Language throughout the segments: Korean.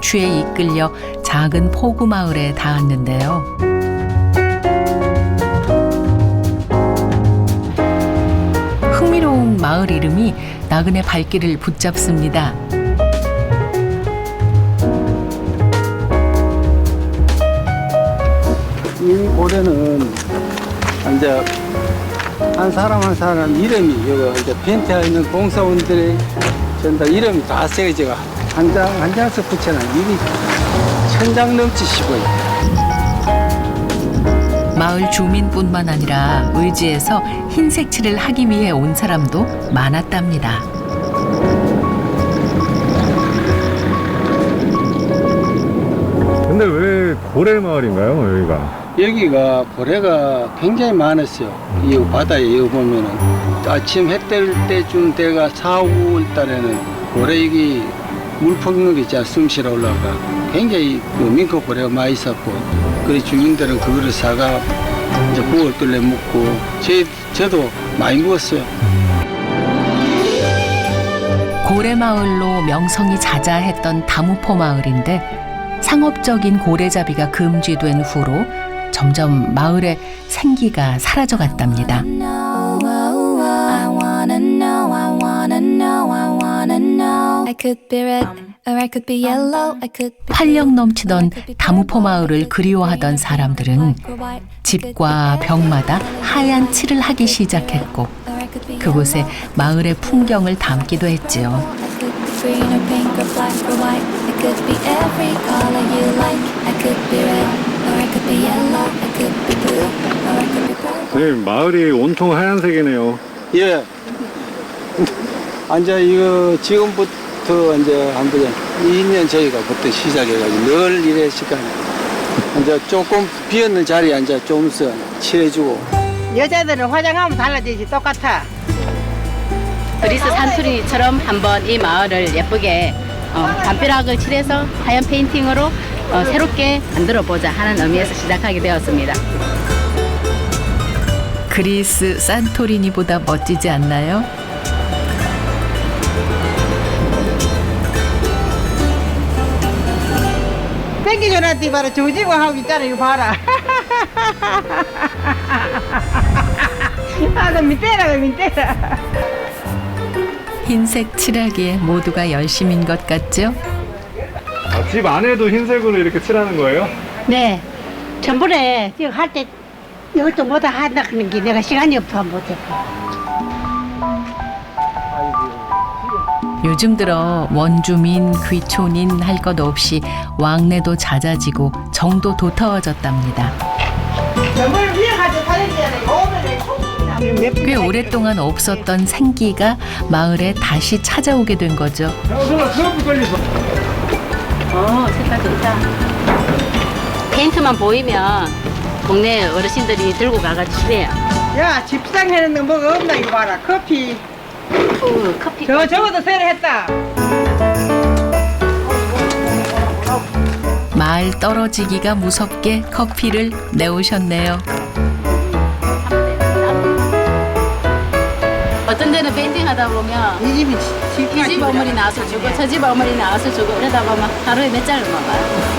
정취에 이끌려 작은 포구 마을에 닿았는데요. 흥미로운 마을 이름이 나그네 발길을 붙잡습니다. 이 올해는 이제 한 사람 한 사람 이름이 여기 이제 벤트에 있는 공사원들의 전다 이름이 다 새겨져 한 장 한 장씩 붙여놔 일이 천장 넘지 시고요. 마을 주민뿐만 아니라 의지에서 흰색 칠을 하기 위해 온 사람도 많았답니다. 근데 왜 고래 마을인가요, 여기가? 여기가 고래가 굉장히 많았어요. 이 바다에 여기 보면은 아침 해 뜰 때쯤 때가 4, 5월 달에는 고래 여기 물폭력이 있잖아 숨쉬러 올라가 굉장히 그 민코 고래가 많이 있었고 그래 주민들은 그거를 사가 이제 구워 끓여 먹고 제, 저도 많이 먹었어요. 고래마을로 명성이 자자했던 다무포 마을인데 상업적인 고래잡이가 금지된 후로 점점 마을의 생기가 사라져갔답니다. 활력 넘치던 다무포 마을을 그리워하던 사람들은 집과 벽마다 하얀 칠을 하기 시작했고 그곳에 마을의 풍경을 담기도 했지요. I could be green or pink or black or white. I could be every color you like. I could be red, or I could be yellow, I could be blue, or I could be purple. 선생님, 마을이 온통 하얀색이네요. 예. 이제 이거 지금부터 이제 한 번, 2년 저희가부터 시작해가지고 늘 이래 시간. 이제 조금 비었는 자리에 이제 좀더 칠해주고. 여자들은 화장하면 달라지지 똑같아. 그리스 산투리처럼 한번 이 마을을 예쁘게 어, 담벼락을 칠해서 하얀 페인팅으로 어, 새롭게 만들어 보자 하는 의미에서 시작하게 되었습니다. 그리스 산토리니보다 멋지지 않나요? 땡기줘놨더니 봐라 조지고 하고 있잖아 이거 봐라. 아나 밑에라 그 밑에라. 흰색 칠하기에 모두가 열심인 것 같죠? 아, 집 안에도 흰색으로 이렇게 칠하는 거예요? 네. 전번에 이거 할때 이것도 한다 그런 게 내가 시간이 없어 못해. 요즘 들어 원주민, 귀촌인 할 것 없이 왕래도 잦아지고 정도 도터워졌답니다. 꽤 오랫동안 없었던 생기가 마을에 다시 찾아오게 된 거죠. 어, 색깔 좋다. 페인트만 보이면 동네 어르신들이 들고 가가지고 칠해요. 야 집상 해놓는 거 뭐가 없나 이거 봐라. 커피. 그 커피. 저 저것도 새로 했다. 마을 떨어지기가 무섭게 커피를 내오셨네요. 어떤 데는 페인팅 하다 보면 이 집이 집이 이 집 어머니 나와서 주고 저 집 어머니 나와서 주고 이러다 보면 하루에 몇 잔을 먹어요.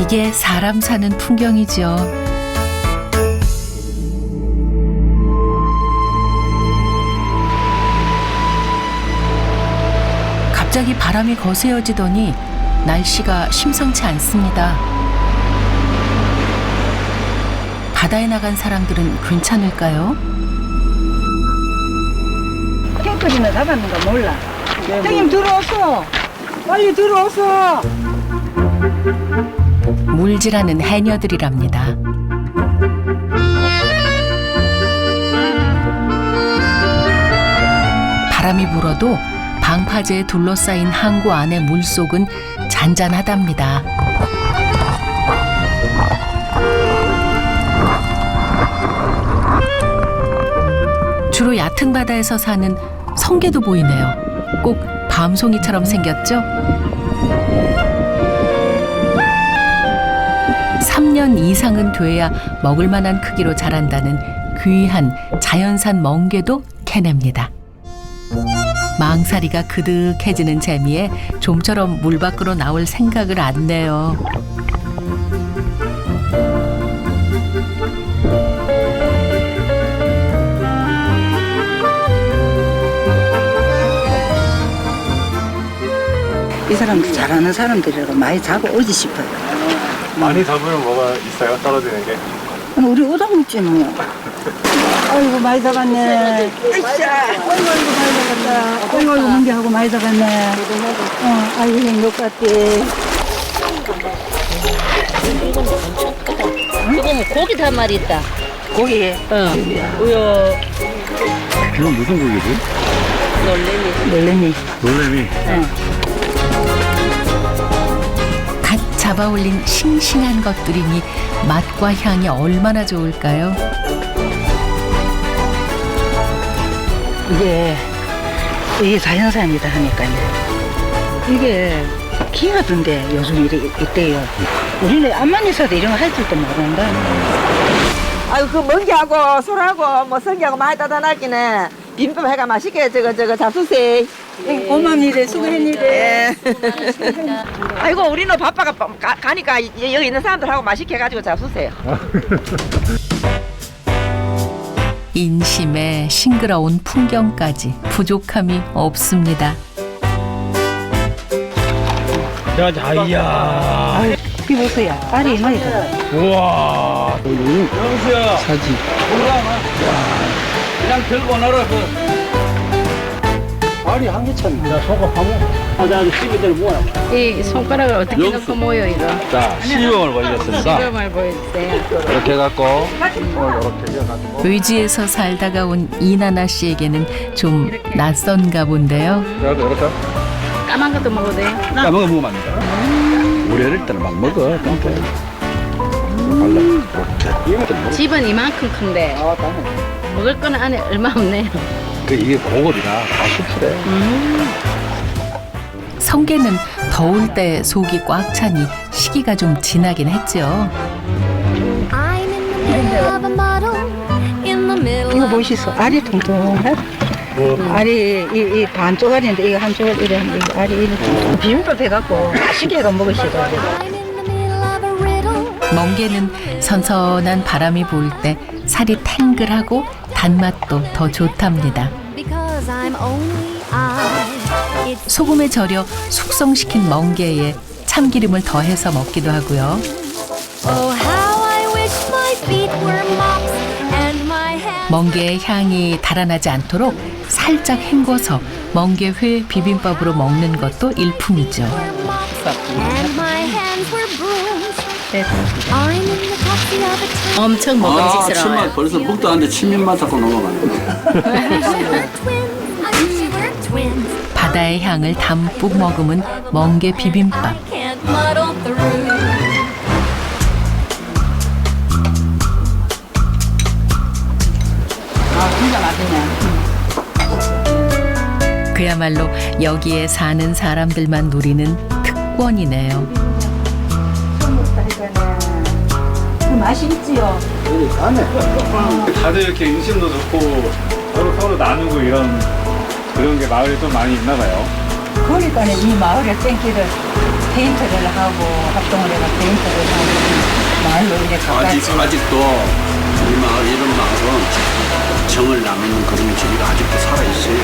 이게 사람 사는 풍경이죠. 갑자기 바람이 거세어지더니 날씨가 심상치 않습니다. 바다에 나간 사람들은 괜찮을까요? 깨끗이나 잡았는 거 몰라. 형님 들어왔어. 빨리 들어왔어. 물질하는 해녀들이랍니다. 바람이 불어도 방파제에 둘러싸인 항구 안의 물속은 잔잔하답니다. 주로 얕은 바다에서 사는 성게도 보이네요. 꼭 밤송이처럼 생겼죠? 3년 이상은 돼야 먹을 만한 크기로 자란다는 귀한 자연산 멍게도 캐냅니다. 망사리가 그득해지는 재미에 좀처럼 물 밖으로 나올 생각을 안 내요. 이 사람들 잘하는 사람들이라고 많이 잡아오지 싶어요. 많이 잡으면 뭐가 있어요? 떨어지는 게? 우리 오다 먹지 뭐. 아이고 많이 잡았네. 으쌰. 아이고 아이고 많이 잡았다. 아이고 아이고 문제하고 많이 잡았네. 어, 아이고 행복 같대. 이거는 고기 한 마리 있다. 고기. 어. 우요 이건 무슨 고기지? 놀래미. 놀래미. 놀래미. 갓 잡아 올린 싱싱한 것들이니 맛과 향이 얼마나 좋을까요? 이게 이게 자연산이다 하니까요. 이게 귀하던데 요즘 이래 있대요. 우리는 암만 있어도 이런 거 할 줄도 모른다. 아유 그 멍게하고 소라하고 뭐 성게하고 많이 따다 놨기는 비빔밥 해가 맛있게 저거 저거 잡수세. 고맙니다. 수고했니다. 아이고 우리는 바빠가 가, 가니까 이- 여기 있는 사람들하고 맛있게 해가지고 잡수세요. 인심에 싱그러운 풍경까지 부족함이 없습니다. 야, 자이야. 이거 보세요. 알이 많이 들어. 우와. 영수야. 사지. 그냥 들고 놀아. 알이 한 개참. 야, 소가 파모. 이 손가락을 어떻게 넣고 모여 이거? 자, 시험을 보이겠습니다. 시험을 보여주세요. 이렇게 해갖고, 이렇게 해가지고. 의지에서 살다가 온 이나나 씨에게는 좀 낯선가 본데요. 이렇게, 이렇게. 까만 것도 먹어도 돼요? 야, 먹어 먹으면 안 돼. 우리 어릴 때는 막 먹어. 그러니까. 먹어. 집은 이만큼 큰데 먹을 거는 안에 얼마 없네요. 그 이게 고급이라 다 수출해. 성게는 더울 때 속이 꽉 차니 시기가 좀 지나긴 했죠. I'm in the middle of a model in the middle 이거 of 보시소. 알이 통통해. 알이 이, 이 반쪽알인데 이거 한 쪽알 이래 알이 이래 통통. 비빔밥 해갖고 맛있게 해가 먹으시고. I'm in the middle of a riddle 멍게는 선선한 바람이 불때 살이 탱글하고 단맛도 더 좋답니다. 소금에 절여 숙성시킨 멍게에 참기름을 더해서 먹기도 하고요. oh 멍게의 향이 달아나지 않도록 살짝 헹궈서 멍게회 비빔밥으로 먹는 것도 일품이죠. 엄청 먹음직스러워요. 벌써 목도 안 돼. 침민만 자꾸 넘어가네. 바다의 향을 담뿍 머금은 멍게 비빔밥. 아. 그야말로 여기에 사는 사람들만 누리는 특권이네요. 그 맛이 있지요. 다들 이렇게 인심도 좋고, 서로 서로 나누고 이런, 그런 게 마을에 좀 많이 있나 봐요. 그러니까 이 마을의 땡기를 페인트를 하고 합동을 해가 페인트를 하고 마을로 이렇게 가까이 아직 아직도 우리 마을 이런 마을은 정을 나누는 그런 재미가 아직도 살아 있어요.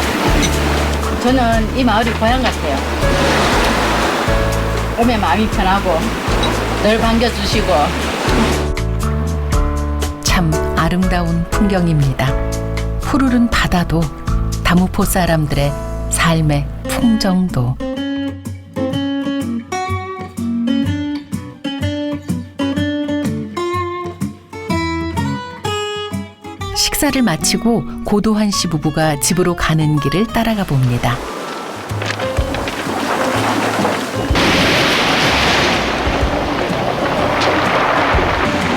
저는 이 마을이 고향 같아요. 오면 마음이 편하고 늘 반겨주시고 참 아름다운 풍경입니다. 푸르른 바다도 다무포 사람들의 삶의 풍정도 식사를 마치고 고도환 씨 부부가 집으로 가는 길을 따라가 봅니다.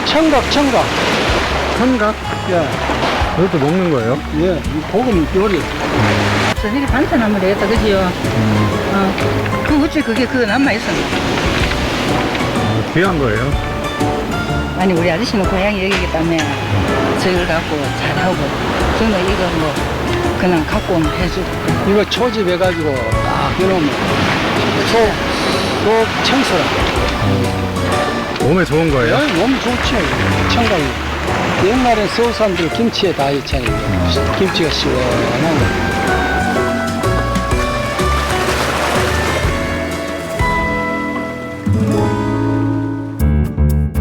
청각, 청각. 청각? 예, 그것도 먹는 거예요? 예. 이 고금 요리. 저녁에 반찬 한번 되겠다 그지요? 어. 그 어째 그게 그거 남아있어 귀한 거예요? 아니 우리 아저씨는 고향이 여기기 때문에 저걸 갖고 잘하고 저는 이거 뭐 그냥 갖고 오면 해주고. 이거 초집해가지고 딱 해놓으면 초, 초 청소라. 몸에 좋은 거예요? 야, 너무 좋죠. 청각이. 옛날에 서울 사람들 김치에 다 있잖아요. 김치가 시원한 거.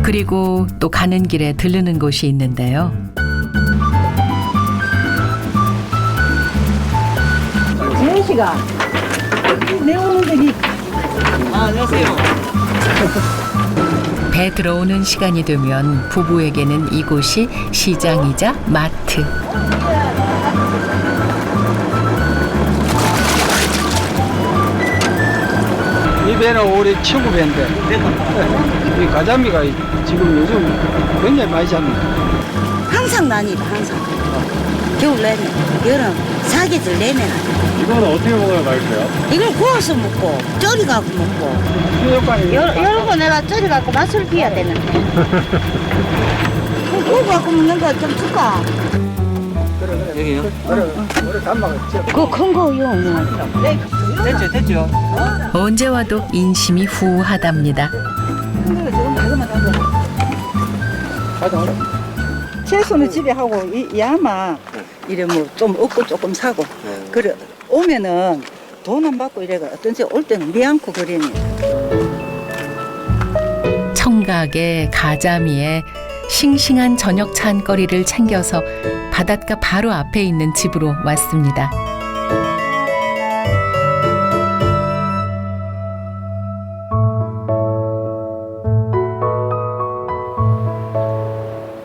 그리고 또 가는 길에 들르는 곳이 있는데요. 재현 씨가 내 오는 데기 배 들어오는 시간이 되면 부부에게는 이곳이 시장이자 마트. 이 배는 올해 최고 배인데. 이 가자미가 지금 요즘 굉장히 많이 잡니다. 항상 난이다 항상 겨울 내내 여름 사계절 내내 이 거는 어떻게 먹어야 맛있어요? 이걸 구워서 먹고 쪄리 갖고 먹고 수족관이 여러분 내가 쪄리 갖고 맛을 비야 되는데 그럼 구워 갖고 먹는 거 좀 줄까? 그래, 그래 담아갔죠. 그거 큰 거요 됐죠, 됐죠. 언제 와도 인심이 후하답니다. 채소는 집에 하고 이 야마 이래 뭐 좀 얻고 조금 사고 그래 오면은 돈 안 받고 이래가 어떤지 올 때는 미안코 그러니 청각에 가자미에 싱싱한 저녁 찬거리를 챙겨서 바닷가 바로 앞에 있는 집으로 왔습니다.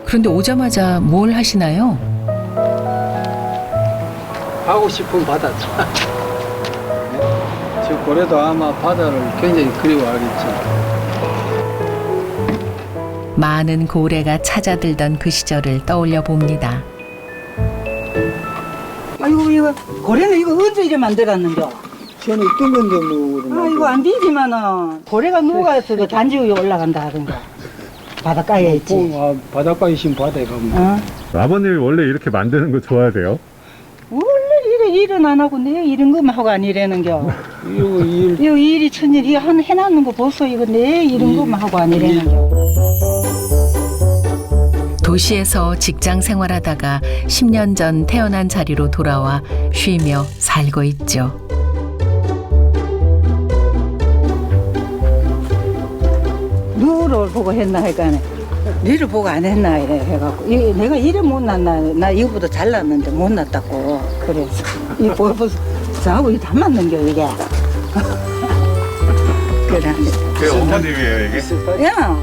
그런데 오자마자 뭘 하시나요? 하고 싶은 바다. 지금 고래도 아마 바다를 굉장히 그리워하겠죠. 많은 고래가 찾아들던 그 시절을 떠올려 봅니다. 아이고 이거 고래는 이거 언제 이래 만들었는겨 저는 뜬 건데 뭐. 아 이거 안 되지만은 고래가 누가서 그 단지 위에 올라간다 하던가 바닷가에 있지 아, 바닷가에 있으면 바다에 가면. 어? 아버님이 원래 이렇게 만드는 거 좋아하세요? 일은 안 하고 내 이런 것만 하고 안 이래는겨. 이거 일, 이거 일이 천일 이거 한 해놨는 거 보소. 이거 내 이런 것만 하고 안 이래는겨. 도시에서 직장 생활하다가 10년 전 태어난 자리로 돌아와 쉬며 살고 있죠. 누구를 보고 했나 하니까 니를 보고 안 했나 이래 해갖고. 이, 내가 이래 못났나 나 이거보다 잘났는데 못났다고. 그래서 이 보고 저하고 이다 맞는 겨 이게. 그래. 그 어머님이에요 이게? 야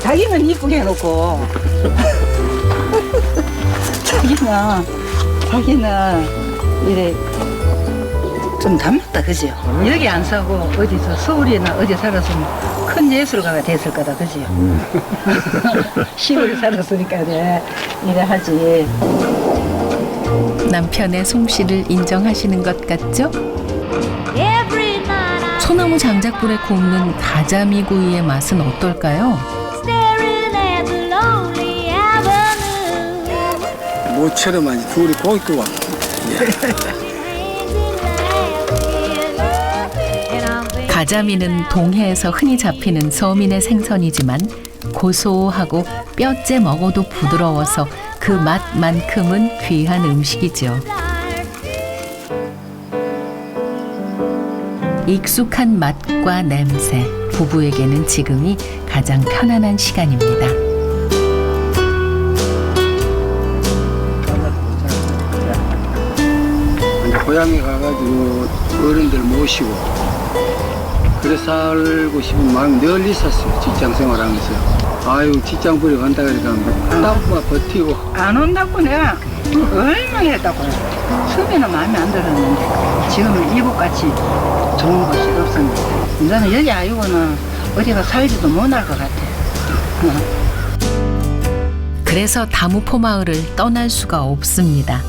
자기는 이쁘게 해놓고. 자기는 자기는 이래 좀 닮았다 그지요 여기 안 사고 어디서 서울이나 어디 살았으면 큰 예술가가 됐을 거다 그지요 시골에 살았으니까 네, 이래 하지 남편의 솜씨를 인정하시는 것 같죠? 소나무 장작불에 굽는 가자미 구이의 맛은 어떨까요? 모처럼 아니 둘이 고기 구워. 가자미는 동해에서 흔히 잡히는 서민의 생선이지만 고소하고 뼈째 먹어도 부드러워서 그 맛만큼은 귀한 음식이죠. 익숙한 맛과 냄새, 부부에게는 지금이 가장 편안한 시간입니다. 고향에 가가지고 어른들 모시고 그래 살고 싶은 마음이 늘 있었어요. 직장 생활하면서. 아유 직장 부려 간다 그러니까 땀만 버티고 안 온다고 내가 얼마나 했다고 처음에는 마음에 안 들었는데 지금은 이곳같이 좋은 곳이 없습니다 나는 여기 아니고는 어디가 살지도 못할 것 같아 어. 그래서 다무포 마을을 떠날 수가 없습니다.